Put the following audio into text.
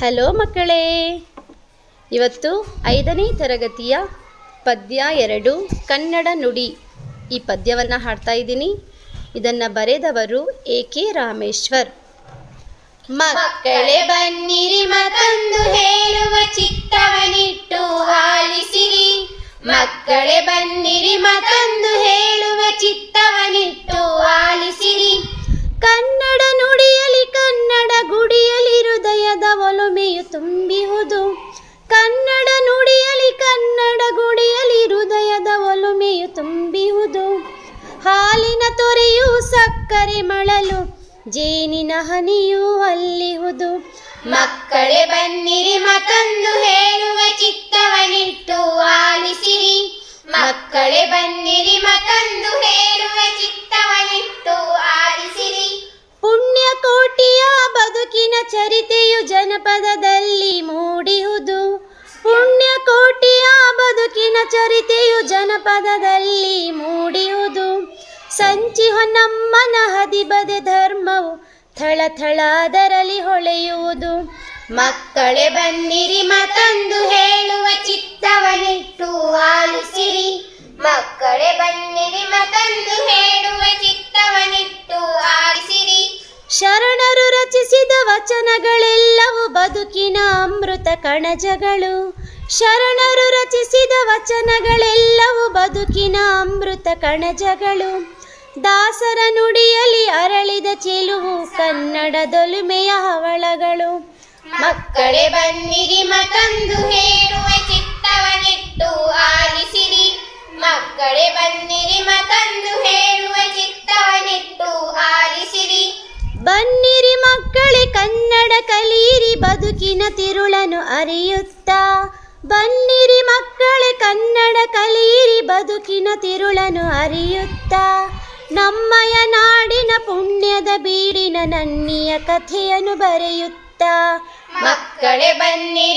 Hello ಮಕ್ಕಳೇ. ಇವತ್ತು ಐದನೇ ತರಗತಿಯ ಪದ್ಯ ಎರಡು, ಕನ್ನಡ ನುಡಿ. ಈ ಪದ್ಯವನ್ನು ಹಾಡ್ತಾ ಇದ್ದೀನಿ. ಇದನ್ನು ಬರೆದವರು ಎ ಕೆ ರಾಮೇಶ್ವರ್. ಮಕ್ಕಳೇ ಬನ್ನಿರಿ ಮತ್ತೊಂದು ಹೇಳುವ ಚಿತ್ತವನಿಟ್ಟು ಆಲಿಸಿರಿ. ಮಕ್ಕಳೇ ಬನ್ನಿರಿ ಮತ್ತೊಂದು ಕನ್ನಡ ನುಡಿಯಲಿ, ಕನ್ನಡ ಗುಡಿಯಲಿ ಹೃದಯದ ಒಲುಮೆಯು ತುಂಬಿವುದು ಹಾಲಿನ ತೊರೆಯು ಸಕ್ಕರೆ ಮಳಲು, ಜೇನಿನ ಹನಿಯು ಅಲ್ಲಿಹುದು. ಮಕ್ಕಳೇ ಬನ್ನಿರಿ, ಮತ್ತೊಂದು ಹೇಳುವ ಚಿತ್ತವನಿಟ್ಟು ಆಲಿಸಿರಿ. ಮಕ್ಕಳೇ ಬನ್ನಿರಿ, ಮತ್ತೊಂದು ಹೇಳುವ ಚಿತ್ತವನಿಟ್ಟು ಚರಿತೆಯು ಜನಪದದಲ್ಲಿ ಮೂಡಿಯುವುದು. ಸಂಚಿ ಹೊನ್ನಮ್ಮನ ಹದಿಬದೆ ಧರ್ಮವು ಥಳ ಅದರಲ್ಲಿ ಹೊಳೆಯುವುದು. ಮಕ್ಕಳೇ ಬನ್ನಿರಿ ಮತಂದು ಹೇಳುವ ಚಿತ್ತವನಿಟ್ಟು ಆಲಿಸಿರಿ. ಮಕ್ಕಳೇ ಬನ್ನಿರಿ ಮತಂದು ಹೇಳುವ ಚಿತ್ತವನಿಟ್ಟು ಆಲಿಸಿರಿ. ಶರಣರು ರಚಿಸಿದ ವಚನಗಳೆಲ್ಲವೂ ಬದುಕಿನ ಅಮೃತ ಕಣಜಗಳು. ಶರಣರು ರಚಿಸಿದ ವಚನಗಳೆಲ್ಲವೂ ಬದುಕಿನ ಅಮೃತ ಕಣಜಗಳು. ದಾಸರ ನುಡಿಯಲ್ಲಿ ಅರಳಿದ ಚೆಲುವು ಕನ್ನಡದೊಲುಮೆಯ ಹವಳಗಳು. ಮಕ್ಕಳೇ ಬನ್ನಿರಿ ಮತಂದು ಹೇಳುವೆ ಚಿತ್ತವನಿಟ್ಟು ಆಲಿಸಿರಿ. ಮಕ್ಕಳೇ ಬನ್ನಿರಿ ಮತಂದು ಹೇಳುವ ಚಿತ್ತವನಿಟ್ಟು ಆಲಿಸಿರಿ. ಬನ್ನಿರಿ ಮಕ್ಕಳೇ ಕನ್ನಡ ಕಲಿಯಿರಿ ಬದುಕಿನ ತಿರುಳನು ಅರಿಯುತ್ತಾ. ಬನ್ನಿರಿ ಮಕ್ಕಳೇ, ಕನ್ನಡ ಕಲಿಯಿರಿ, ಬದುಕಿನ ತಿರುಳನು ಅರಿಯುತ್ತ. ನಮ್ಮಯ ನಾಡಿನ ಪುಣ್ಯದ ಬೀಡಿನ ನನ್ನಿಯ ಕಥೆಯನ್ನು ಬರೆಯುತ್ತ. ಮಕ್ಕಳೇ ಬನ್ನಿರಿ